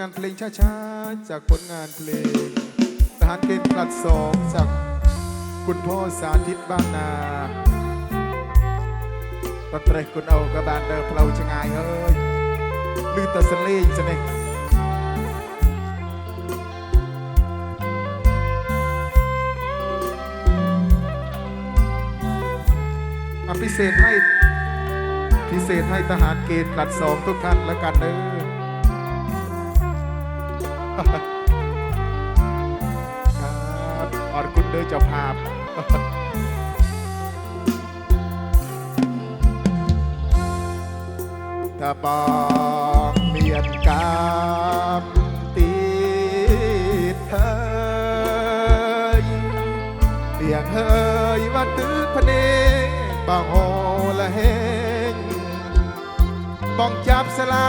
งานเพลงช้าๆ จากผลงานเพลง ทหารเกณฑ์กลัดสองจากคุณพ่อสาธิตบ้านนาตะเตรคุณเอากระบาลเดิมเราจะงายเฮ้ยลือตะสเลงจะเนี่ยอะพิเศษให้พิเศษให้ทหารเกณฑ์กลัดสองทุกท่านแล้วกันเด้อ ครับออรคุณเดอร์เจ้าภาพถ้าบองเมียนกามติดเธยเลียงเฮยว่าตื้อพเนบางโหละเฮงบองจับสลา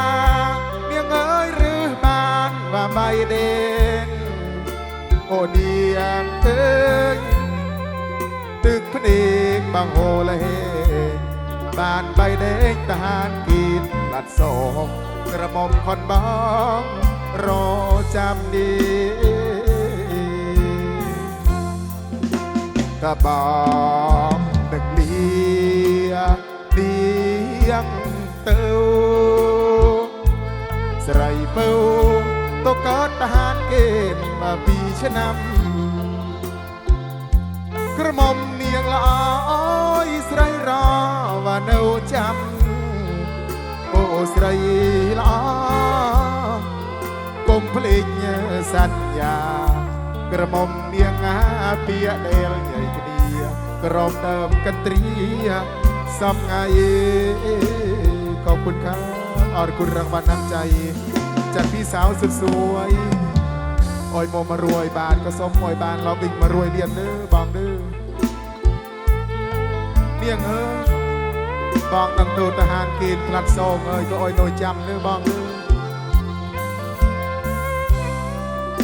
ว่าใบเด่นโอเดียงเอ้ยตึกพระเอกบางโฮละเฮบ้านใบเด่งทหารกินลัดสองกระหม่อมคอนบ้องรอจำดีกระบอกตึกเลียเดียงเต้าสไรเป้า ตกกอดทหารเกณฑ์มาปีชะนำกระหม่อมเนียงละอ้อยสไรรอว่าเนาจำโอ้สไรละอ้อกลมเพลงสัญญา กระหม่อมเนียงอาเปียเดลใหญ่กระเดียกรอมเติมกันตรีซ้ำไงขอบคุณครับออรคุณรางวัลน้ำใจ จากพี่สาวสุดสวยออยโมมารวยบานก็สมออยบานเราบิงมารวยเรียนเด้อบองเด้อเนียงเอ้ยบองตังตูทหารกณฑ์พลัดซงเอ้ยก็ออยโนยจำเด้อบองเด้อ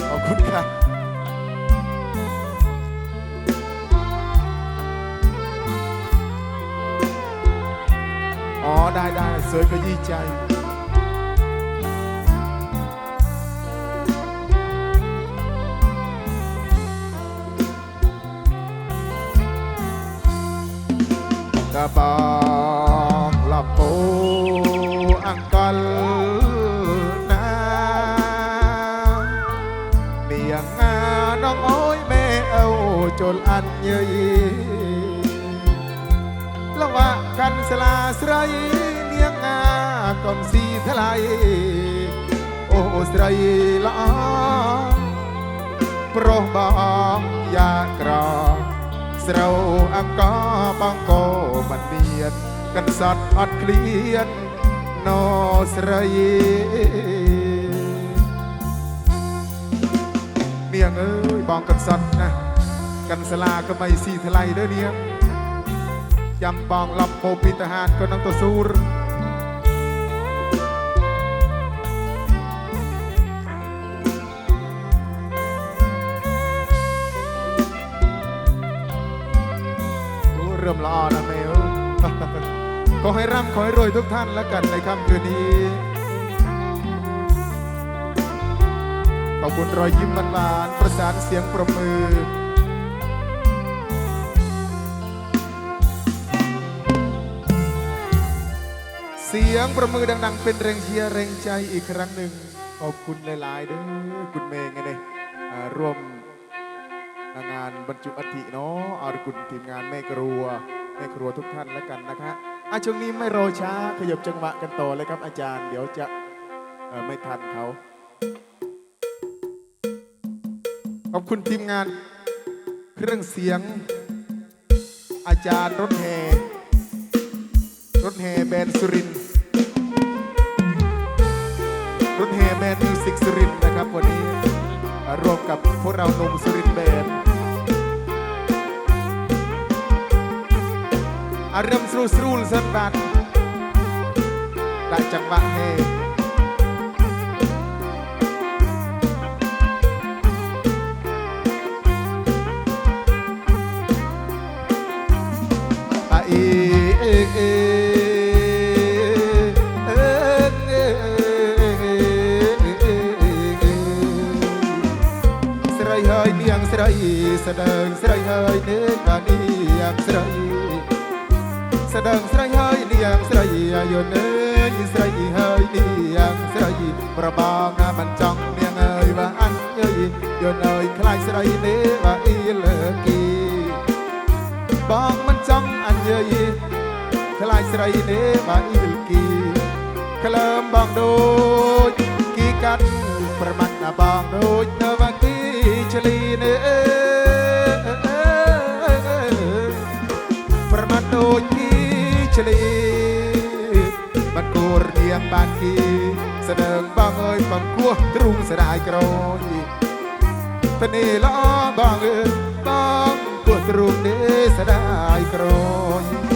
ขอบคุณครับอ๋อได้ได้สวยก็ยี่ใจ ញីលវៈកាន់ស្លាស្រីនាងងាកំស៊ីថ្លៃអូស្រីល្អប្រុសបងយ៉ាក្រស្រូវអង្គបងកោមិនមានកន្សត់អត់ឃ្លានណោស្រីនាងអើយបងកន្សត់ណា กันสลาก็ไม่สีทลายเด้อเนียงยำบองลำโพปิทหารก็นังตัวสูรโอ้เริ่มละออนะเมลขอให้ร่ำขอให้รวยทุกท่านแล้วกันในค่ำคืนนี้ขอบคุณรอยยิ้มหวานๆประสานเสียงประมือ เสียงประมือดัง ๆ เป็นแรงเชียร์แรงใจอีกครั้งหนึ่งขอบคุณหลาย ๆ เด้อคุณเมงไงเนี่ยร่วมงานบรรจุอัฐิเนาะอาคุณทีมงานแม่ครัวแม่ครัวทุกท่านแล้วกันนะคะอะช่วงนี้ไม่รอช้าขยับจังหวะกันต่อเลยครับอาจารย์ เดี๋ยวจะไม่ทันเขาขอบคุณทีมงานเครื่องเสียง อาจารย์รถแห่รถแห่แบรนสุรินทร์ รุ่นเฮแมนด์มิวสิกสุรินนะครับ วันนี้อ่ารวมกับพวกเราหนุ่มสุรินเบนอารมณ์สรูสรูลสันบัตได้จังหวะเฮ រីស្ដើងស្រីហើយនាងបាននាងស្រីស្ដើងស្រីហើយនាងស្រីយោនាងស្រីហើយនាងស្រីប្របងណាមិនចង់នាងអើយវាអញអើយយោនអើយខ្លាចស្រីនេះអាអ៊ីលើគីបងមិនចង់អញយើយខ្លាចស្រីនេះបានអ៊ីលគីក្លើមបងដូចគីកាត់ប្រមាត់ណាបងដូចនៅ យបងគោះទ្រូងស្ដាយក្រោយតនេះល្អបងអើយបងគោះទ្រូងនេះស្ដាយក្រោយ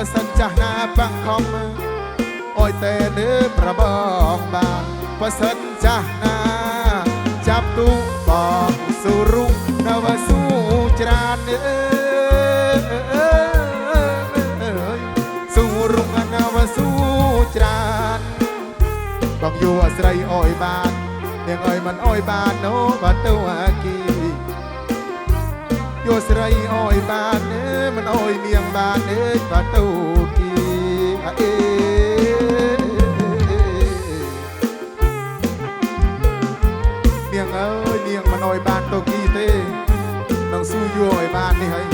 បើសិនចាស់ណាបាំងខំអយតែលើប្របងបានបើសិនចាស់ណា ចាប់ទូបងស៊ូរុងនៅវស៊ូច្រើនអើយស៊ូរុងនៅវស៊ូច្រើនបងយូអាស្រ័យអយបាននាងអយមិនអយបានណូបាត់ទៅអាគី យកស្រីអើយបានទេមិនអើយនាងបានទេបាត់ទៅគីអេនាងអើយនាងមិនអើយបានទៅគីទេនឹងស៊ូយួរឲ្យបាននេះហើយ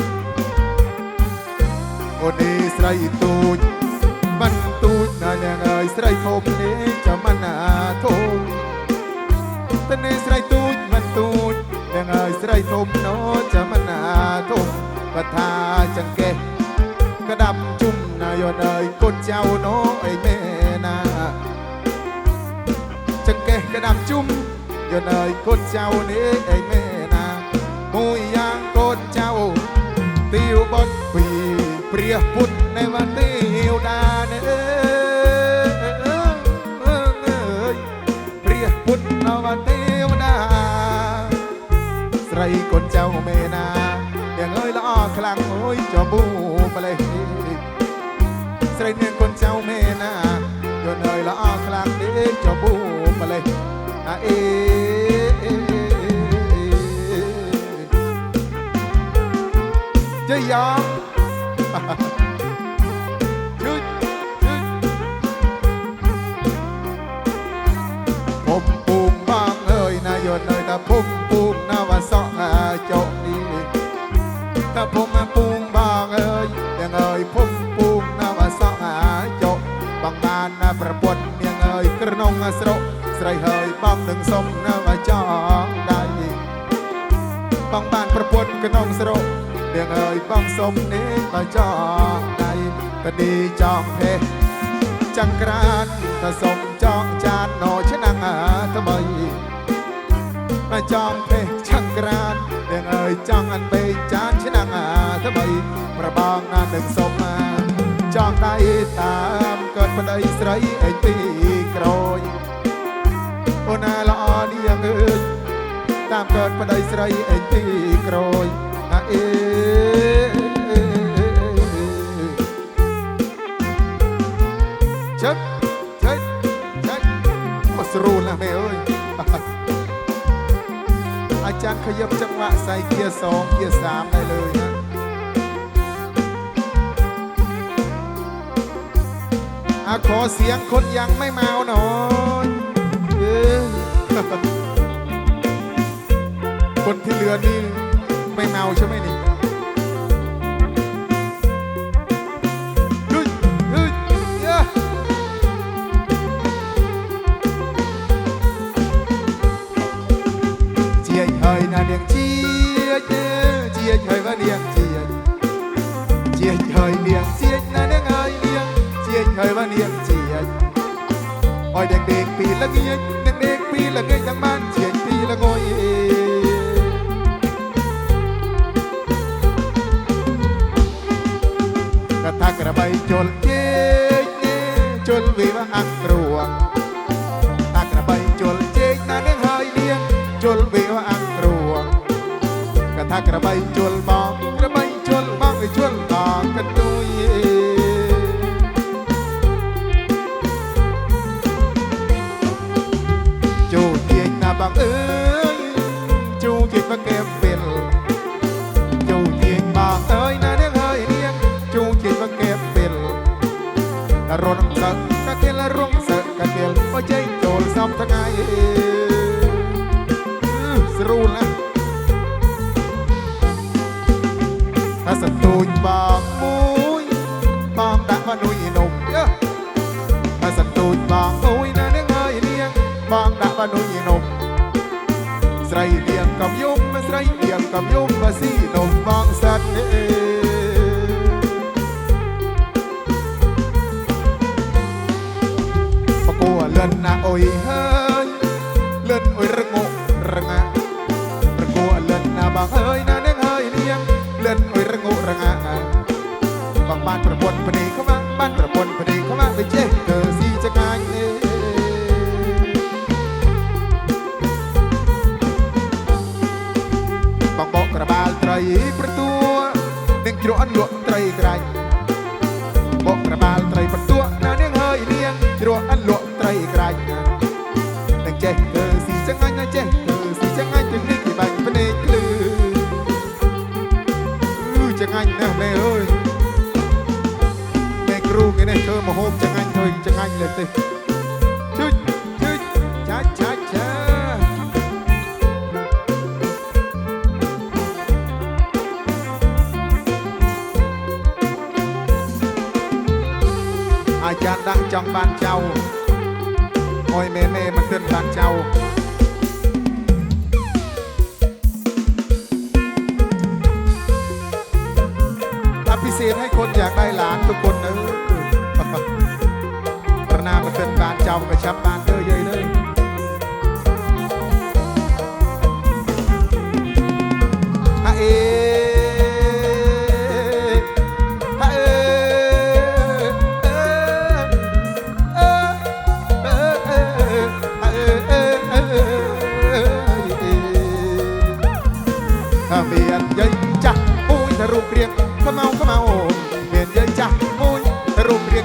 អូនេះស្រីទូចមិនទូចណានាងអើយស្រីធំនេះចាំមិនណាធំតនេះស្រីទូចមិនទូចទាំងហើយស្រីធំណូ ยนเอ่ยกดเจ้าน้อยแม่นาจังแกกระดำจุ้มยนเอ่ยกดเจ้านี้ไอแม่นามุยยางกดเจ้า ติวบดปีเปรียพุทธในวันติวดาเนเปรียพุทธในวันติวดาใส่คนเจ้าแม่นาอย่างเอ้ยละอ้อคลังโอ้ยจอบู จะบูมาเลยอาเอจะยอมชุดชุดผมปูมบ้างเอ้ยนายนเอ้ยตาผมปูมนาวัาสอกอาจบดีตาผม ក្នុងស្រុកស្រីហើយបងនឹងសុំនៅអាចងដៃបងបានប្រពន្ធក្នុងស្រុកនាងហើយបងសុំនេះអាចងដៃតនីចង់ទេចង្ក្រានតសុំចងចានណោឆ្នាំថ្មីអាចងទេចង្ក្រាននាងហើយចង់អានពេកចានឆ្នាំថ្មីប្របងណានឹងសុំចងដៃតា ប្តីស្រីឯងពីក្រោយអូនណាល្អនាងអើយតាមកើតប្តីស្រីឯងពីក្រោយអាអេចឹកចឹកចឹកមកស្រួលណាស់មែអើយអាចារ្យខយឹបចង្វាក់សៃគៀស2គៀ3ដែរលើ ขอเสียงคนยังไม่เมาหน่อยคนที่เหลือนี่ไม่เมาใช่ไหมนี่เฮ้ยเฮ้ยเอ้ย chia hơi là điền chia chia hơi và điền chia នាងជាអយដេកៗពីល្ងាចដេកដេកពីល្ងាចទាំងបានជាពីល្ងយកថាក្របីជលជេកជលវិវអង្គ្រួងតាក្របីជលជេកណានាងហើយនាងជលវិវអង្គ្រួងកថាក្របីជលបង រត់ដឹកកាទៀលរងសឹកកាទៀលអជ័យចូលសំថ្ងៃស្រួលណាស់អាសតូចបងមួយបងដាក់មនុយនំអាសតូចបងមួយណានឹងហើយនាងបងដាក់មនុយនំស្រីនាងកំយំស្រីនាងកំយំបើស៊ីនំបង ไปเจ๊ เจ้าโอ้ยเมเน่มันเป็นทางเจ้าอพิเศษให้คนอยากได้หลานทุกคนเนอะประนามมันเป็นบ้านเจ้ากระชับบ้าน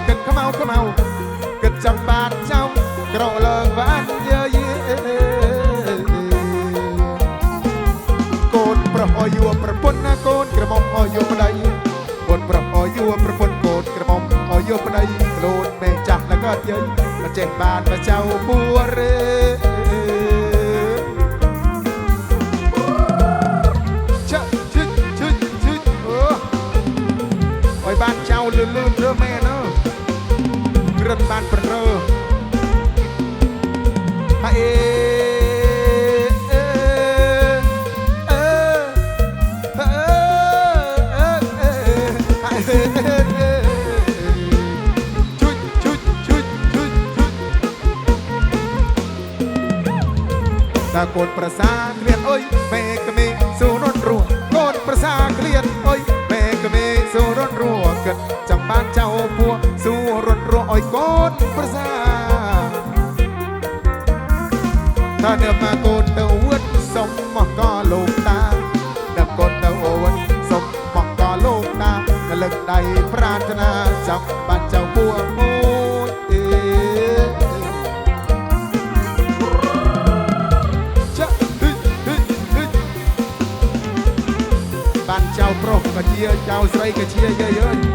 គិតខ្មៅខ្មៅគិតចង់បានចង់ក្រឡើងបានយើយកូនប្រហយួរប្រពន្ធណាកូនក្រមុំអយួរប្តីកូនប្រហយួរប្រពន្ធកូនក្រមុំអយួរប្តីខ្លួនមេចាស់ណាក៏យើយមិនចេះបានមកចៅពួររេ តាកូនប្រសាក្លៀនអុយមេក្មេងសួរនរួកូនប្រសាក្លៀនអុយមេក្មេងសួរនរួគិតចាំបានចៅពួសួរនរួអុយកូនប្រសាថាអ្នកមកកូនទៅវត្តសុំមកក៏លោកតាអ្នកកូនទៅវត្តសុំមកក៏លោកតាក្លឹកដៃប្រាថ្នាចង់ เจ้าใส่กระเชียเยอะๆ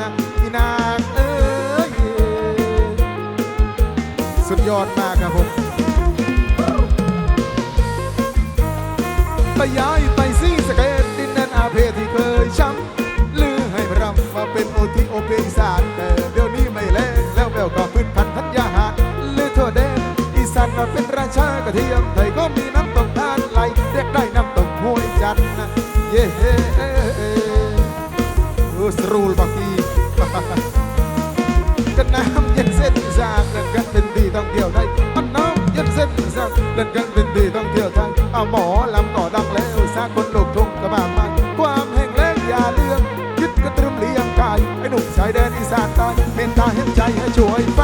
นะพี่นางเอ้สุดยอดมากครับผมไปย้ายไปซีสเกตดินแดนอาเพที่เคยช้ำลือให้รำมาเป็นโอทีโอเพอีสานแต่เดี๋ยวนี้ไม่แล้งแล้วแววก็พื้นพันธัญญาหารลือทั่วแดนอีสานมาเป็นราชากระเทียมไทยก็มีน้ำตกทานไหลเรียกได้น้ำตกห้วยจันนะเย้ Terus rule bagi Việt Nam nhân dân già lần gần bên thì đồng điều đây ăn Nam nhân dân già lần gần bên thì đồng điều thay à mỏ làm cỏ đăng lẽ ở xa quân lục thùng cả bà mai. ความแห่งแรงอย่าเลื่อมยึดกระตรึมเลี้ยงกายไอ้หนุ่มชายแดนอีสานใต้เป็นตาเห็นใจให้ช่วยฟ้า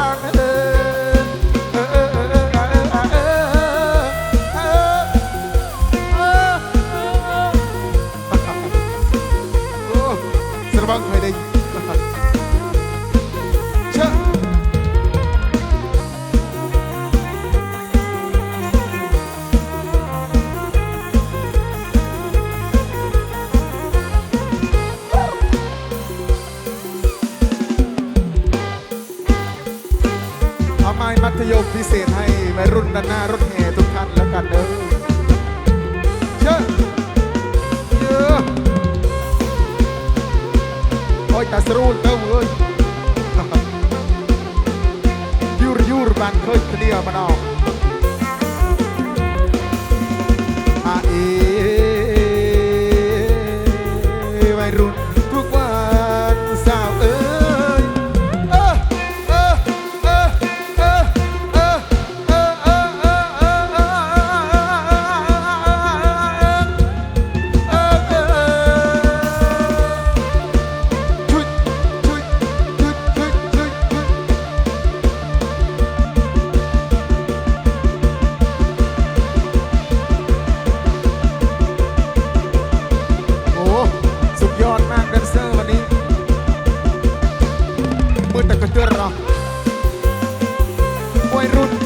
បានឃើញគ្នាម្ដង voy rumbo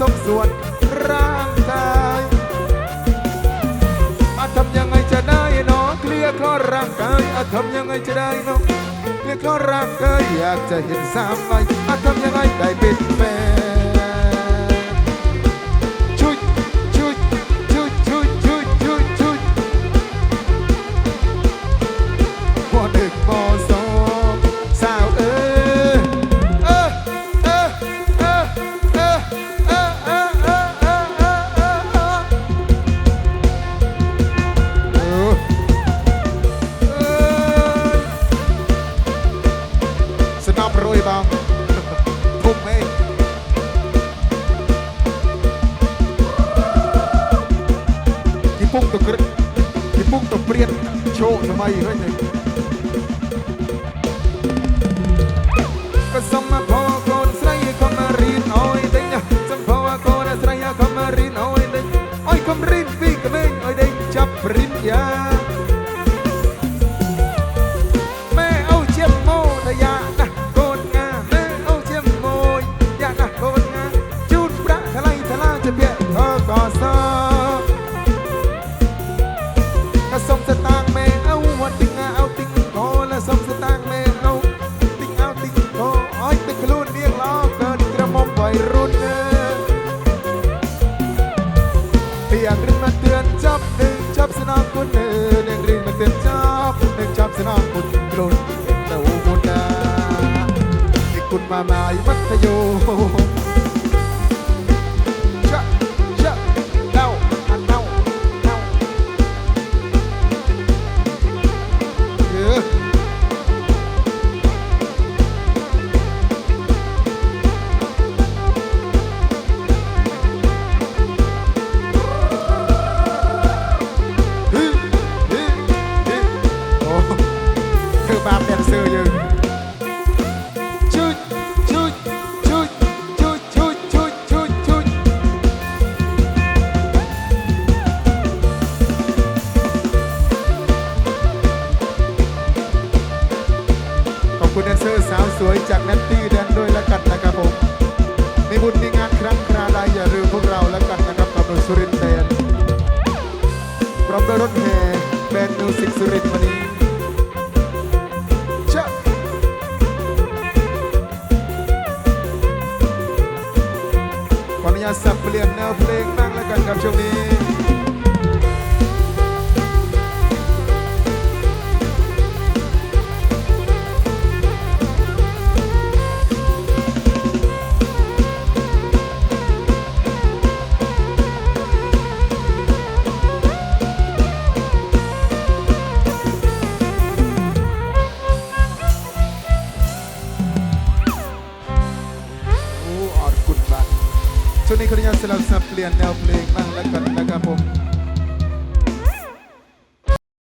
สมส่วนร่างกายอาทำยังไงจะได้เนาะเคลียร์คลอร่างกายอาทำยังไงจะได้เนาะเคลียร์คลอร่างกายอยากจะเห็นสามใบอาทำยังไงได้เป็นแฟน แบนด์มิวสิกสุริทร์นี้ขออนุญาตสับเปลี่ยนแนวเพลงบ้างแล้วกันครับช่วงนี้ and help me.